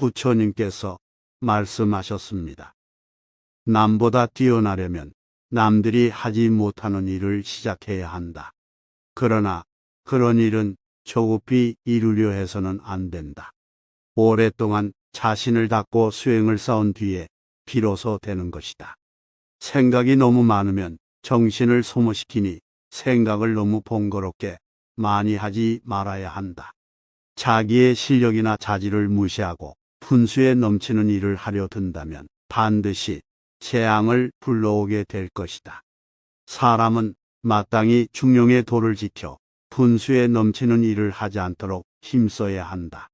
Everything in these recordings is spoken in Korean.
부처님께서 말씀하셨습니다. 남보다 뛰어나려면 남들이 하지 못하는 일을 시작해야 한다. 그러나 그런 일은 조급히 이루려 해서는 안 된다. 오랫동안 자신을 닫고 수행을 쌓은 뒤에 비로소 되는 것이다. 생각이 너무 많으면 정신을 소모시키니 생각을 너무 번거롭게 많이 하지 말아야 한다. 자기의 실력이나 자질을 무시하고 분수에 넘치는 일을 하려 든다면 반드시 재앙을 불러오게 될 것이다. 사람은 마땅히 중용의 도를 지켜 분수에 넘치는 일을 하지 않도록 힘써야 한다.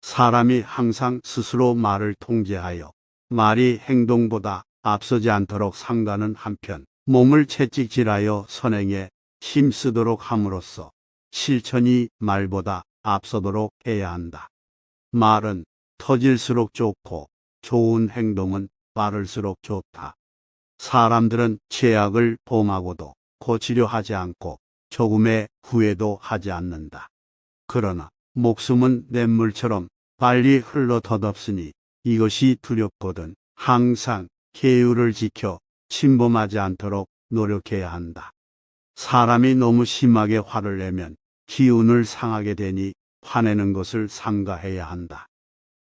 사람이 항상 스스로 말을 통제하여 말이 행동보다 앞서지 않도록 상가는 한편 몸을 채찍질하여 선행에 힘쓰도록 함으로써 실천이 말보다 앞서도록 해야 한다. 말은 터질수록 좋고 좋은 행동은 빠를수록 좋다. 사람들은 죄악을 범하고도 고치려 하지 않고 조금의 후회도 하지 않는다. 그러나 목숨은 냇물처럼 빨리 흘러 덧없으니 이것이 두렵거든 항상 계율을 지켜 침범하지 않도록 노력해야 한다. 사람이 너무 심하게 화를 내면 기운을 상하게 되니 화내는 것을 삼가해야 한다.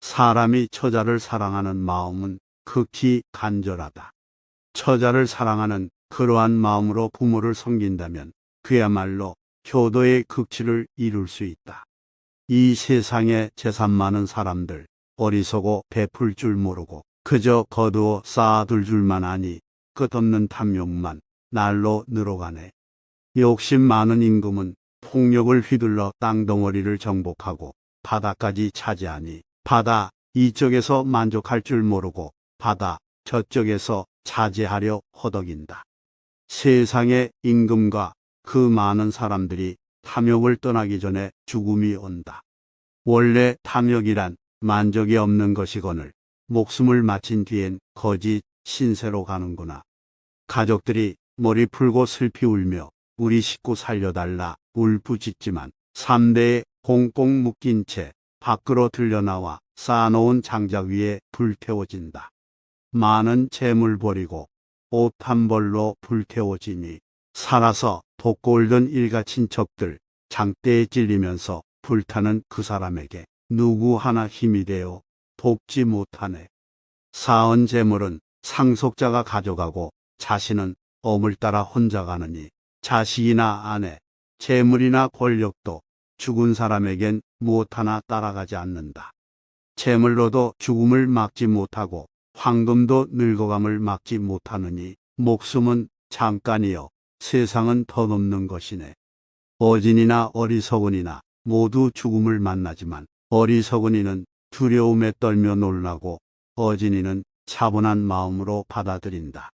사람이 처자를 사랑하는 마음은 극히 간절하다. 처자를 사랑하는 그러한 마음으로 부모를 섬긴다면 그야말로 효도의 극치를 이룰 수 있다. 이 세상에 재산 많은 사람들 어리석고 베풀 줄 모르고 그저 거두어 쌓아둘 줄만 아니 끝없는 탐욕만 날로 늘어가네. 욕심 많은 임금은 폭력을 휘둘러 땅덩어리를 정복하고 바다까지 차지하니 바다 이쪽에서 만족할 줄 모르고 바다 저쪽에서 차지하려 허덕인다. 세상의 임금과 그 많은 사람들이 탐욕을 떠나기 전에 죽음이 온다. 원래 탐욕이란 만족이 없는 것이거늘 목숨을 마친 뒤엔 거짓 신세로 가는구나. 가족들이 머리 풀고 슬피 울며 우리 식구 살려달라 울부짖지만 3대에 꽁꽁 묶인 채 밖으로 들려나와 쌓아놓은 장작 위에 불태워진다. 많은 재물 버리고 옷 한 벌로 불태워지니 살아서 돋골던 일가 친척들 장대에 찔리면서 불타는 그 사람에게 누구 하나 힘이 되어 돕지 못하네. 사은 재물은 상속자가 가져가고 자신은 어물 따라 혼자 가느니 자식이나 아내, 재물이나 권력도 죽은 사람에겐 무엇 하나 따라가지 않는다. 재물로도 죽음을 막지 못하고 황금도 늙어감을 막지 못하느니 목숨은 잠깐이요 세상은 더 넘는 것이네. 어진이나 어리석은이나 모두 죽음을 만나지만 어리석은이는 두려움에 떨며 놀라고 어진이는 차분한 마음으로 받아들인다.